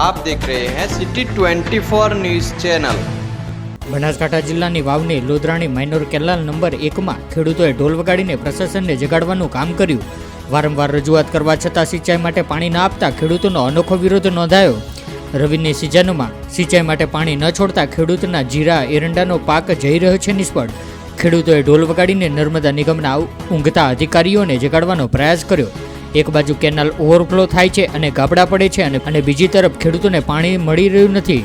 આપ દેખ રહે હૈ સિટી 24 ન્યૂઝ ચેનલ બનાસકાંઠા જિલ્લાની વાવની લોદરાણી માઇનોર કેલાલ નંબર એકમાં ખેડૂતોએ ઢોલ વગાડીને પ્રશાસનને જગાડવાનું કામ કર્યું. વારંવાર રજૂઆત કરવા છતાં સિંચાઈ માટે પાણી ન આપતા ખેડૂતોનો અનોખો વિરોધ નોંધાયો. રવિની સિઝનમાં સિંચાઈ માટે પાણી ન છોડતા ખેડૂતના જીરા, એરંડાનો પાક જઈ રહ્યો છે નિષ્ફળ. ખેડૂતોએ ઢોલ વગાડીને નર્મદા નિગમના ઊંઘતા અધિકારીઓને જગાડવાનો પ્રયાસ કર્યો. એક બાજુ કેનાલ ઓવરફ્લો થાય છે અને ગાબડા પડે છે અને બીજી તરફ ખેડૂતોને પાણી મળી રહ્યું નથી.